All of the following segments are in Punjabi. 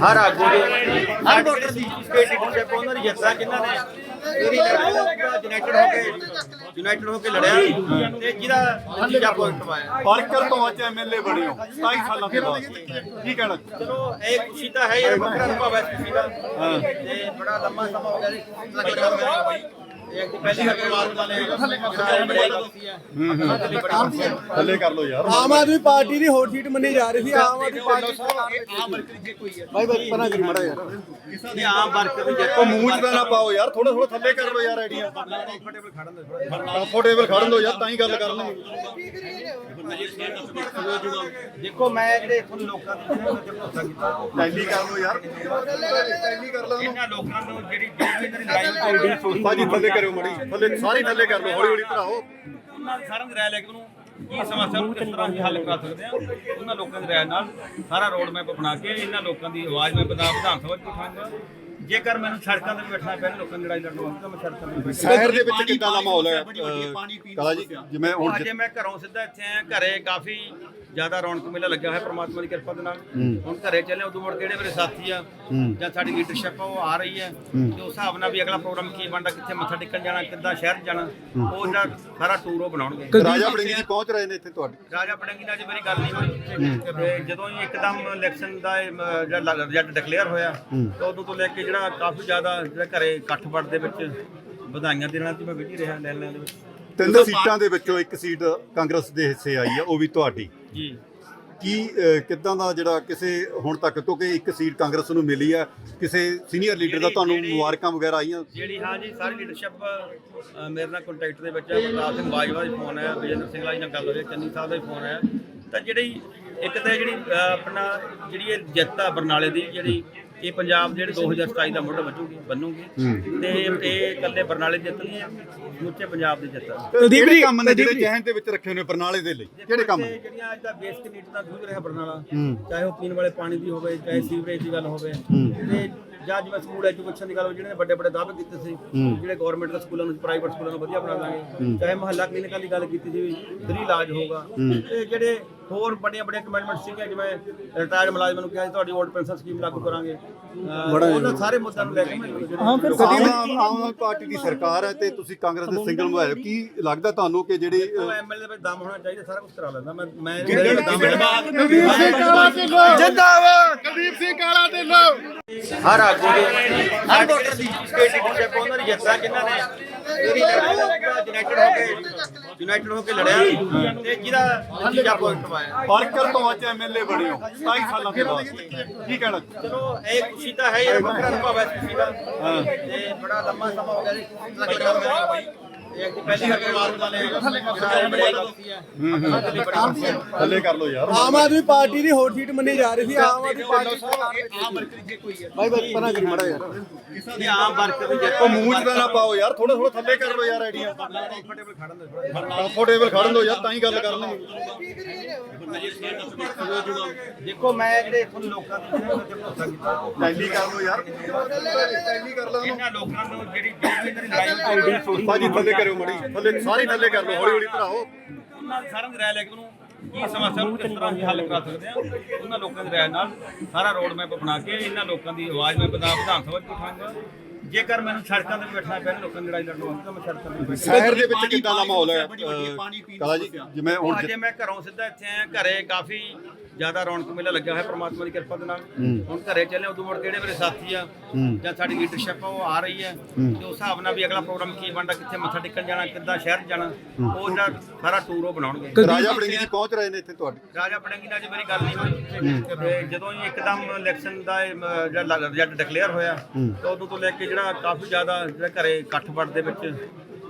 ਹਰ ਆਗੂ ਦੀ ਹਰ ਵੋਟਰ ਦੀ ਸਟੇਟ ਲੀਡਰਸ਼ਿਪ ਉਹਨਾਂ ਦੀ ਜਿੱਤਾਂ ਜਿਨ੍ਹਾਂ ਨੇ ਪੂਰੀ ਯੂਨਾਈਟਿਡ ਹੋ ਕੇ ਯੂਨਾਈਟਿਡ ਹੋ ਕੇ ਲੜਿਆ ਤੇ ਜਿਹਦਾ ਨਤੀਜਾ ਪੋਜ਼ਿਟਿਵ ਆਇਆ ਪਾਰਕਰ ਤੋਂ ਅੱਜ ਐਮਐਲਏ ਬਣੇ ਹੋ 27 ਸਾਲਾਂ ਦੇ ਬਾਅਦ। ਕੀ ਕਹਿਣਾ? ਚਲੋ ਇਹ ਖੁਸ਼ੀ ਤਾਂ ਹੈ ਇਹ ਵੱਖਰਾ ਅਨੁਭਵ ਹੈ ਖੁਸ਼ੀ ਦਾ। ਤੇ ਬੜਾ ਲੰਮਾ ਸਮਾਂ ਹੋ ਗਿਆ ਜੀ। ਲੱਗਾ ਇੱਕ ਪਹਿਲੀ ਹੈ ਹੈ ਥੱਲੇ ਕਰ ਯਾਰ ਆਮ ਆਦਮੀ ਪਾਰਟੀ ਦੀ ਹੋਰ ਸੀਟ ਮੰਨੀ ਜਾ ਰਹੀ ਸੀ ਆਮ ਆਦਮੀ ਪਾਰਟੀ ਭਾਈ ਭਾਈ ਪਨਾ ਕਰੀ ਮੜਾ ਯਾਰ। ਤੇ ਆਮ ਵਰਕਰ ਦੀ ਜਿੱਤ ਉਹ ਮੂੰਹ ਚ ਤਾਂ ਨਾ ਪਾਓ ਯਾਰ ਥੋੜਾ ਥੋੜਾ ਥੱਲੇ ਕਰ ਲਓ ਯਾਰ ਆਈਡੀਆ। ਕੰਫਰਟੇਬਲ ਖੜਨ ਦੇ ਥੋੜਾ ਕੰਫਰਟੇਬਲ ਖੜਨ ਦਿਓ ਯਾਰ ਤਾਂ ਹੀ ਗੱਲ ਕਰਨੀ ਦੇਖੋ ਮੈਂ ਜਿਹੜੇ ਇੱਥੋਂ ਦੇ ਲੋਕਾਂ ਦੀ ਟੈਲੀ ਕਰ ਲਓ ਯਾਰ ਟੈਲੀ ਕਰ ਲਓ ਇਹਨਾਂ ਲੋਕਾਂ ਨੂੰ ਜਿਹੜੀ ਜਿਹੜੀ ਦੀ ਆਈਡੀ ਭਾਜੀ ਥੱਲੇ ਕਰਿਓ ਮੜੀ। ਥੱਲੇ ਸਾਰੀ ਥੱਲੇ ਕਰ ਲਓ ਹੌਲੀ ਹੌਲੀ ਭਰਾਓ। ਉਹਨਾਂ ਦੀ ਸਾਰਿਆਂ ਦੀ ਰਾਏ ਲੈ ਕੇ ਉਹਨੂੰ ਕੀ ਸਮੱਸਿਆ ਨੂੰ ਕਿਸ ਤਰ੍ਹਾਂ ਅਸੀਂ ਹੱਲ ਕਰਾ ਸਕਦੇ ਆ ਉਹਨਾਂ ਲੋਕਾਂ ਦੀ ਰਾਏ ਨਾਲ ਸਾਰਾ ਰੋਡ ਮੈਪ ਬਣਾ ਕੇ ਇਹਨਾਂ ਲੋਕਾਂ ਦੀ ਆਵਾਜ਼ ਮੈਂ ਵਿਧਾਨ ਵਿਧਾਨ ਸਭਾ ਚ ਉਠਾਉਂਗਾ ਜੇਕਰ ਮੈਨੂੰ ਸੜਕਾਂ ਤੇ ਬੈਠਣਾ ਪੈਣਾ ਲੋਕਾਂ ਦੀ ਲੜਾਈ ਲੜਨ ਵਾਸਤੇ ਮੈਂ ਸੜਕਾਂ ਤੇ ਬੈਠਾਂਗਾ। ਸ਼ਹਿਰ ਦੇ ਵਿੱਚ ਕਿੱਦਾਂ ਦਾ ਮਾਹੌਲ ਹੈ? ਕਾਲਾ ਜੀ ਜਿਵੇਂ ਹੁਣ ਅਜੇ ਮੈਂ ਘਰੋਂ ਸਿੱਧਾ ਇੱਥੇ ਆਇਆ ਘਰੇ ਕਾਫੀ ਜ਼ਿਆਦਾ ਰੌਣਕ ਮੇਲਾ ਲੱਗਿਆ ਹੋਇਆ ਪ੍ਰਮਾਤਮਾ ਦੀ ਕਿਰਪਾ ਦੇ ਨਾਲ। ਹੁਣ ਘਰੇ ਚੱਲੇ ਉਦੋਂ ਮੁੜ ਜਿਹੜੇ ਮੇਰੇ ਸਾਥੀ ਆ? ਜਾਂ ਸਾਡੀ ਲੀਡਰਸ਼ਿਪ ਆ ਉਹ ਆ ਰਹੀ ਹੈ। ਤੇ ਉਸ ਹਿਸਾਬ ਨਾਲ ਵੀ ਅਗਲਾ ਪ੍ਰੋਗਰਾਮ ਕੀ ਬਣਦਾ ਕਿੱਥੇ ਮੱਥਾ ਟੇਕਣ ਜਾਣਾ ਕਿੱਦਾਂ ਸ਼ਹਿਰ ਜਾਣਾ ਉਹ ਜਿਹੜਾ ਸਾਰਾ ਟੂਰ ਉਹ ਬਣਾਉਣਗੇ। ਰਾਜਾ ਬੜਿੰਗੀ ਜੀ ਪਹੁੰਚ ਰਹੇ ਨੇ ਇੱਥੇ ਤੁਹਾਡੇ? ਰਾਜਾ ਪੜੰਗੀ ਨਾਲ ਅੱਜ ਮੇਰੀ ਗੱਲ ਨਹੀਂ ਹੋਈ। ਜਦੋਂ ਹੀ ਇੱਕਦਮ ਇਲੈਕਸ਼ਨ ਦਾ ਜਿਹੜਾ ਰਿਜ਼ਲਟ ਡਿਕਲੇਅਰ ਹੋਇਆ ਤੇ ਉਦੋਂ ਤੋਂ ਲੈ ਕੇ ਜਿਹੜਾ ਕਾਫੀ ਜ਼ਿਆਦਾ ਜਿਹੜਾ ਘਰੇ ਇਕੱਠ ਵੜ ਦੇ ਵਿੱਚ ਵਧਾਈਆਂ ਦੇਣਾ ਤੇ ਮੈਂ ਵਿਧੀ ਰਿਹਾ ਲੈਣ ਦੇ ਵਿੱਚ। ਤਿੰਨ ਸੀਟਾਂ ਦੇ ਵਿੱਚੋਂ ਇੱਕ ਸੀਟ ਕਾਂਗਰਸ ਦੇ ਹਿੱਸੇ ਆਈ ਹੈ ਉਹ ਵੀ ਤੁਹਾਡੀ? ਜੀ। ਕੀ ਕਿੱਦਾਂ ਦਾ ਜਿਹੜਾ ਕਿਸੇ ਹੁਣ ਤੱਕ ਕਿਉਂਕਿ ਇੱਕ ਸੀਟ ਕਾਂਗਰਸ ਨੂੰ ਮਿਲੀ ਹੈ ਕਿਸੇ ਸੀਨੀਅਰ ਲੀਡਰ ਦਾ ਤੁਹਾਨੂੰ ਮੁਬਾਰਕਾਂ ਵਗੈਰਾ ਆਈਆਂ? ਜਿਹੜੀ ਹਾਂ ਜੀ ਸਾਰੀ ਲੀਡਰਸ਼ਿਪ ਮੇਰੇ ਨਾਲ ਕੰਟੈਕਟ ਦੇ ਵਿੱਚ ਹੈ ਪ੍ਰਤਾਪ ਸਿੰਘ ਬਾਜਵਾ ਦਾ ਫੋਨ ਆਇਆ ਵਿਜੇਂਦਰ ਸਿੰਘ ਜੀ ਨਾਲ ਗੱਲ ਹੋਈ ਚੰਨੀ ਸਾਹਿਬ ਦਾ ਵੀ ਫੋਨ ਆਇਆ। ਤਾਂ ਜਿਹੜੀ ਇੱਕ ਤਾਂ ਜਿਹੜੀ ਆਪਣਾ ਜਿਹੜੀ ਇਹ ਜਿੱਤ ਆ ਬਰਨਾਲੇ ਦੀ ਜਿਹੜੀ ਇਹ ਪੰਜਾਬ ਜਿਹੜੇ 2027 ਦਾ ਮੁੱਢ ਵੱਜੂਗੀ ਬੰਨੂਗੀ ਤੇ ਇਹ ਇਕੱਲੇ ਬਰਨਾਲੇ ਜਿੱਤ ਨਹੀਂ ਹੈ ਸਮੁੱਚੇ ਪੰਜਾਬ ਦੀ ਜਿੱਤ ਆ ਕਿਹੜੇ ਕੰਮ ਨੇ ਜਿਹੜੇ ਜਹਿਨ ਦੇ ਵਿੱਚ ਰੱਖੇ ਨੇ ਬਰਨਾਲੇ ਦੇ ਲਈ ਕਿਹੜੇ ਕੰਮ ਤੇ ਜਿਹੜੀਆਂ ਅੱਜ ਦਾ ਬੇਸਿਕ ਨੀਡ ਦਾ ਦੂਰ ਰਿਹਾ ਬਰਨਾਲਾ ਚਾਹੇ ਉਹ ਪੀਣ ਵਾਲੇ ਪਾਣੀ ਦੀ ਹੋਵੇ ਚਾਹੇ ਸੀਵਰੇਜ ਦੀ ਗੱਲ ਹੋਵੇ ਤੇ ਜਾਂ ਜਿਵੇਂ ਸਕੂਲ ਐਜੂਕੇਸ਼ਨ ਦੀ ਗੱਲ ਹੋਵੇ ਜਿਹੜੇ ਵੱਡੇ ਵੱਡੇ ਦਾਅਵੇ ਕੀਤੇ ਸੀ ਜਿਹੜੇ ਗਵਰਨਮੈਂਟ ਦੇ ਸਕੂਲਾਂ ਨੂੰ ਪ੍ਰਾਈਵੇਟ ਸਕੂਲਾਂ ਨੂੰ ਵਧੀਆ ਬਣਾ ਦਾਂਗੇ ਚਾਹੇ ਮਹੱਲਾ ਕਲੀਨਿਕਾਂ ਦੀ ਗੱਲ ਕੀਤੀ ਸੀ ਫ੍ਰੀ ਇਲਾਜ ਹੋਊਗਾ ਤੇ ਜਿਹੜੇ ਹੋਰ ਬੜੀਆਂ ਬੜੀਆਂ ਕਮੈਂਟਮੈਂਟ ਸੀਗੀਆਂ ਜਿਵੇਂ ਰਿਟਾਇਰਡ ਮੁਲਾਜ਼ਮਾਂ ਨੂੰ ਕਿਹਾ ਸੀ ਤੁਹਾਡੀ ਓਲਡ ਪੈਨਸ਼ਨ ਸਕੀਮ ਲਾਗੂ ਕਰਾਂਗੇ ਉਹਨਾਂ ਸਾਰੇ ਮੁੱਦਿਆਂ ਨੂੰ ਲੈ ਕੇ ਹਾਂ ਫਿਰ ਆਮ ਆਮ ਆਦਮੀ ਪਾਰਟੀ ਦੀ ਸਰਕਾਰ ਹੈ ਤੇ ਤੁਸੀਂ ਕਾਂਗਰਸ ਦੇ ਸਿੰਗਲ ਮੁਹਾਇਰ ਕੀ ਲੱਗਦਾ ਤੁਹਾਨੂੰ ਕਿ ਜਿਹੜੀ ਐਮਐਲਏ ਦੇ ਵਿੱਚ ਦਮ ਹੋਣਾ ਚਾਹੀਦਾ ਸਾਰਾ ਕੁਝ ਕਰਾ ਲੈਂਦਾ ਮੈਂ ਮੈਂ ਮੇਰੇ ਵਿੱਚ ਦਮ ਹੈ ਜਿੰਦਾਬਾਦ ਕੁਲਦੀਪ ਸਿੰਘ ਕਾਲਾ ਢਿੱਲੋਂ ਹਰ ਆਗੂ ਦੀ ਹਰ ਵੋਟਰ ਦੀ ਸਟੇਟ ਲੀਡਰਸ਼ਿਪ ਉਹਨਾਂ ਦੀ ਜਿੱਤਾਂ ਜਿਨ੍ਹਾਂ ਨੇ ਪੂਰੀ ਯੂਨਾਈਟਿਡ ਹੋ ਕੇ ਯੂਨਾਈਟਿਡ ਹੋ ਕੇ ਲੜਿਆ। ਤੇ ਜਿਹਦਾ ਨਤੀਜਾ ਪੋਜ਼ਿਟਿਵ ਆਇਆ ਪਾਰਕਰ ਤੋਂ ਅੱਜ ਐਮਐਲਏ ਬਣੇ ਹੋ 27 ਸਾਲਾਂ ਦੇ ਬਾਅਦ। ਕੀ ਕਹਿਣਾ? ਚਲੋ ਇਹ ਖੁਸ਼ੀ ਤਾਂ ਹੈ ਇਹ ਵੱਖਰਾ ਅਨੁਭਵ ਹੈ ਖੁਸ਼ੀ ਦਾ। ਤੇ ਬੜਾ ਲੰਮਾ ਸਮਾਂ ਹੋ ਗਿਆ ਜੀ। ਲੱਗਾ ਹੋਇਆ ਹੈ ਹੈ ਥੱਲੇ ਕਰ ਯਾਰ ਆਮ ਆਦਮੀ ਪਾਰਟੀ ਦੀ ਹੋਰ ਸੀਟ ਮੰਨੀ ਜਾ ਰਹੀ ਸੀ ਆਮ ਆਦਮੀ ਪਾਰਟੀ ਭਾਈ ਭਾਈ ਪਨਾ ਕਰੀ ਮੜਾ ਯਾਰ ਤੇ ਆਮ ਵਰਕਰ ਦੀ ਜਿੱਤ ਉਹ ਮੂੰਹ ਚ ਨਾ ਪਾਓ ਯਾਰ ਥੋੜਾ ਥੋੜਾ ਥੱਲੇ ਕਰ ਲਓ ਯਾਰ ਆਈਡੀਆ। ਕੰਫਰਟੇਬਲ ਖੜਨ ਦੇ ਯਾਰ ਤਾਂ ਹੀ ਗੱਲ ਕਰਨੀ। ਦੇਖੋ ਮੈਂ ਜਿਹੜੇ ਇੱਥੋਂ ਲੋਕਾਂ ਦੀ ਟੈਲੀ ਕਰ ਲਓ ਯਾਰ ਟੈਲੀ ਕਰ ਲਓ ਇਹਨਾਂ ਲੋਕਾਂ ਨੂੰ ਜਿਹੜੀ ਜਿਹੜੀ ਲੜਾਈ ਆਈਡੀ ਭਾਜੀ ਥੱਲੇ ਕਰਿਓ ਮੜੀ। ਥੱਲੇ ਸਾਰੀ ਥੱਲੇ ਕਰ ਲਓ ਹੌਲੀ ਹੌਲੀ ਭਰਾਓ। ਉਹਨਾਂ ਸਾਰਿਆਂ ਦੀ ਰਾਏ ਲੈ ਕੇ ਉਹਨੂੰ ਕੀ ਸਮੱਸਿਆ ਨੂੰ ਕਿਸ ਤਰ੍ਹਾਂ ਹੱਲ ਕਰਾ ਸਕਦੇ ਆ? ਉਹਨਾਂ ਲੋਕਾਂ ਦੀ ਰਾਏ ਨਾਲ ਸਾਰਾ ਰੋਡ ਮੈਪ ਬਣਾ ਕੇ ਇਹਨਾਂ ਲੋਕਾਂ ਦੀ ਆਵਾਜ਼ ਮੈਂ ਵਿਧਾਨ ਵਿਧਾਨ ਸਭਾ ਚ ਉਠਾਉਂਗਾ ਜੇਕਰ ਮੈਨੂੰ ਸੜਕਾਂ ਤੇ ਬੈਠਣਾ ਪੈਣਾ ਲੋਕਾਂ ਦੀ ਲੜਾਈ ਲੜਨ ਵਾਸਤੇ ਤਾਂ ਮੈਂ ਸੜਕਾਂ ਤੇ। ਸ਼ਹਿਰ ਦੇ ਵਿੱਚ ਕਿੱਦਾਂ ਦਾ ਮਾਹੌਲ ਹੈ? ਕਾਲਾ ਜੀ ਜਿਵੇਂ ਹੁਣ ਅਜੇ ਮੈਂ ਘਰੋਂ ਸਿੱਧਾ ਇੱਥੇ ਆਇਆ ਘਰੇ ਕਾਫੀ ਜ਼ਿਆਦਾ ਰੌਣਕ ਮੇਲਾ ਲੱਗਿਆ ਹੋਇਆ ਪ੍ਰਮਾਤਮਾ ਦੀ ਕਿਰਪਾ ਦੇ ਨਾਲ। ਹੁਣ ਘਰੇ ਚੱਲੇ ਉਦੋਂ ਮੁੜ ਕੇ ਜਿਹੜੇ ਮੇਰੇ ਸਾਥੀ ਆ? ਜਾਂ ਸਾਡੀ ਲੀਡਰਸ਼ਿਪ ਆ ਉਹ ਆ ਰਹੀ ਹੈ। ਤੇ ਉਸ ਹਿਸਾਬ ਨਾਲ ਵੀ ਅਗਲਾ ਪ੍ਰੋਗਰਾਮ ਕੀ ਬਣਦਾ ਕਿੱਥੇ ਮੱਥਾ ਟੇਕਣ ਜਾਣਾ ਕਿੱਦਾਂ ਸ਼ਹਿਰ ਜਾਣਾ ਉਹ ਜਿਹੜਾ ਸਾਰਾ ਟੂਰ ਉਹ ਬਣਾਉਣਗੇ। ਰਾਜਾ ਬੜਿੰਗੀ ਜੀ ਪਹੁੰਚ ਰਹੇ ਨੇ ਇੱਥੇ ਤੁਹਾਡੇ? ਰਾਜਾ ਪੜੰਗੀ ਨਾਲ ਅੱਜ ਮੇਰੀ ਗੱਲ ਨਹੀਂ ਹੋਈ। ਤੇ ਜਦੋਂ ਹੀ ਇੱਕਦਮ ਇਲੈਕਸ਼ਨ ਦਾ ਜਿਹੜਾ ਰਿਜ਼ਲਟ ਡਿਕਲੇਅਰ ਹੋਇਆ ਤੇ ਉਦੋਂ ਤੋਂ ਲੈ ਕੇ ਜਿਹੜਾ ਕਾਫੀ ਜ਼ਿਆਦਾ ਜਿਹੜਾ ਘਰੇ ਇਕੱਠ ਵੜ ਦੇ ਵਿੱਚ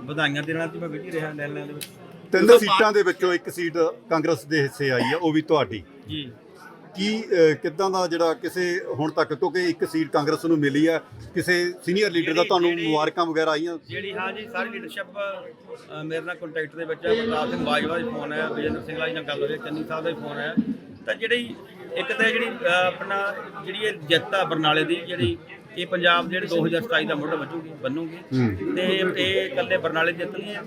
ਵਧਾਈਆਂ ਦੇਣਾ ਤੇ ਮੈਂ ਵਿਧੀ ਰਿਹਾ ਲੈਣ ਦੇ ਵਿੱਚ। ਤਿੰਨ ਸੀਟਾਂ ਦੇ ਵਿੱਚੋਂ ਇੱਕ ਸੀਟ ਕਾਂਗਰਸ ਦੇ ਹਿੱਸੇ ਆਈ ਹੈ ਉਹ ਵੀ ਤੁਹਾਡੀ। ਜੀ। ਕੀ ਕਿੱਦਾਂ ਦਾ ਜਿਹੜਾ ਕਿਸੇ ਹੁਣ ਤੱਕ ਕਿਉਂਕਿ ਇੱਕ ਸੀਟ ਕਾਂਗਰਸ ਨੂੰ ਮਿਲੀ ਹੈ ਕਿਸੇ ਸੀਨੀਅਰ ਲੀਡਰ ਦਾ ਤੁਹਾਨੂੰ ਮੁਬਾਰਕਾਂ ਵਗੈਰਾ ਆਈਆਂ? ਜਿਹੜੀ ਹਾਂ ਜੀ ਸਾਰੀ ਲੀਡਰਸ਼ਿਪ ਮੇਰੇ ਨਾਲ ਕੰਟੈਕਟ ਦੇ ਵਿੱਚ ਹੈ ਪ੍ਰਤਾਪ ਸਿੰਘ ਬਾਜਵਾ ਦਾ ਫੋਨ ਆਇਆ ਵਿਜੇਂਦਰ ਸਿੰਘ ਜੀ ਨਾਲ ਗੱਲ ਹੋਈ ਚੰਨੀ ਸਾਹਿਬ ਦਾ ਫੋਨ ਆਇਆ ਤਾਂ ਜਿਹੜੀ ਇੱਕ ਤਾਂ ਜਿਹੜੀ ਆਪਣਾ ਜਿਹੜੀ ਇਹ ਜਿੱਤ ਆ ਬਰਨਾਲੇ ਦੀ ਜਿਹੜੀ ਇਹ ਪੰਜਾਬ ਦੇ ਜਿਹੜੇ 2027 ਦਾ ਮੁੱਢ ਵੱਜੂਗੀ ਬਣੂਗੀ ਤੇ ਇਹ ਇਕੱਲੇ ਬਰਨਾਲੇ ਜਿੱਤ ਨਹੀਂ ਹੈ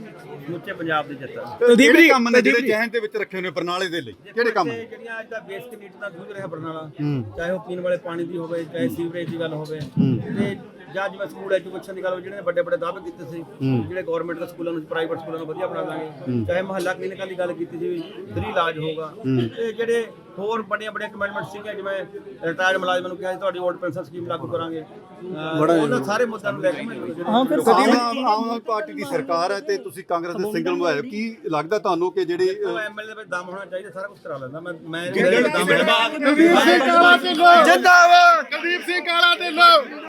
ਸਮੁੱਚੇ ਪੰਜਾਬ ਦੀ ਜਿੱਤ ਹੈ ਕੁਲਦੀਪ ਕਿਹੜੇ ਜੀ, ਕੰਮ ਨੇ ਜਿਹੜੇ। ਜਹਨ ਦੇ ਵਿੱਚ ਰੱਖੇ ਹੋਏ ਨੇ ਬਰਨਾਲੇ ਦੇ ਲਈ? ਕਿਹੜੇ ਕੰਮ ਨੇ? ਜਿਹੜੀਆਂ ਅੱਜ ਦਾ ਬੇਸਿਕ ਨੀਡ ਦਾ ਜੂਝ ਰਿਹਾ ਬਰਨਾਲਾ ਚਾਹੇ ਉਹ ਪੀਣ ਵਾਲੇ ਪਾਣੀ ਦੀ ਹੋਵੇ ਚਾਹੇ ਸੀਵਰੇਜ ਦੀ ਗੱਲ ਹੋਵੇ। ਤੇ ਜਾਂ ਜਿਵੇਂ ਸਕੂਲ ਐਜੂਕੇਸ਼ਨ ਦੀ ਗੱਲ ਹੋਵੇ ਜਿਹੜੇ ਵੱਡੇ ਵੱਡੇ ਦਾਅਵੇ ਕੀਤੇ ਸੀ ਜਿਹੜੇ ਗਵਰਨਮੈਂਟ ਦੇ ਸਕੂਲਾਂ ਨੂੰ ਪ੍ਰਾਈਵੇਟ ਸਕੂਲਾਂ ਨੂੰ ਵਧੀਆ ਬਣਾ ਦਾਂਗੇ। ਚਾਹੇ ਮਹੱਲਾ ਕਲੀਨਿਕਾਂ ਦੀ ਗੱਲ ਕੀਤੀ ਸੀ ਫ੍ਰੀ ਇਲਾਜ ਹੋਊਗਾ। ਤੇ ਜਿਹੜੇ ਹੋਰ ਵੱਡੀਆਂ ਵੱਡੀਆਂ ਕਮੈਂਟਮੈਂਟ ਸੀਗੀਆਂ ਜਿਵੇਂ ਰਿਟਾਇਰਡ ਮੁਲਾਜ਼ਮਾਂ ਨੂੰ ਕਿਹਾ ਸੀ ਤੁਹਾਡੀ ਓਲਡ ਪੈਨਸ਼ਨ ਸਕੀਮ ਲਾਗੂ ਕਰਾਂਗੇ। ਉਹਨਾਂ ਸਾਰੇ ਮੁੱਦਿਆਂ ਨੂੰ ਲੈ ਕੇ ਹਾਂ ਫਿਰ ਆਮ ਆਮ ਆਦਮੀ ਪਾਰਟੀ ਦੀ ਸਰਕਾਰ ਹੈ ਤੇ ਤੁਸੀਂ ਕਾਂਗਰਸ ਦੇ ਸਿੰਗਲ ਮੁਹਾਇਰ ਕੀ ਲੱਗਦਾ ਤੁਹਾਨੂੰ ਕਿ ਜਿਹੜੀ ਐਮਐਲਏ ਦੇ ਵਿੱਚ ਦਮ ਹੋਣਾ ਚਾਹੀਦਾ ਸਾਰਾ ਕੁਝ ਕਰਾ ਲੈਂਦਾ। ਮੈਂ ਮੈਂ ਦਮ ਜਿੰਦਾਬਾਦ। ਕੁਲਦੀਪ ਸਿੰਘ ਕਾਲਾ ਢਿੱਲੋਂ।